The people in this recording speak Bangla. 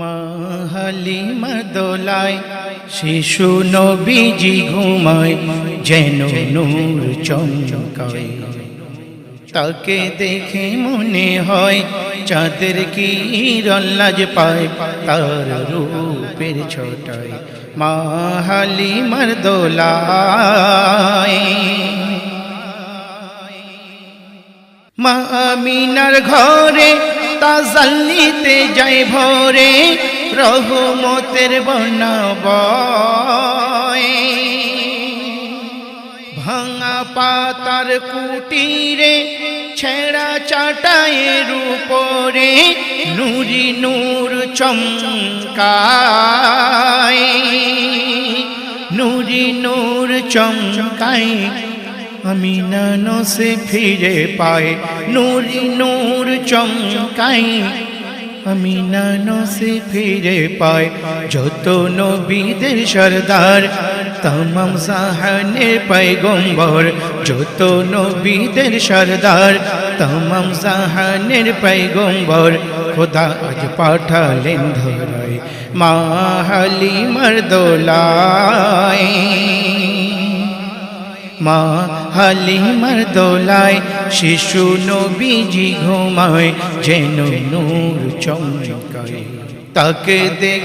মাহালিমা দোলায় শিশু নবীজি ঘুমায় যেন নূর চমকায়। তাকে দেখে মনে হয় চাঁদের কি পায়, তার রূপের ছোটায় মাহালিমার দোলায় মা আমিনার ঘরে তাজাল্লিতে যাই ভরে, রহমতের বনাব ভাঙা পাতার কুটিরে, ছেঁড়া চাটায়ের উপরে, নুরি নূর চমকায়। নুরি নূর চমকায় আমি নানো সে ফিরে পায়, নুরি নূর চমকাই আমি নানো সে ফিরে পায়, যত নবীদের সর্দার, তমাম সাহানের পৈগম্বর যত নবীদের সর্দার, তমাম সাহানের পৈগম্বর খোদা আজ পাঠালেন ধরায়, মা হালিমার দোলায়। মা হালিমার দোলায় শিশু নবীজি ঘুমায় যেন নূর চমকায়। তাকে দেখ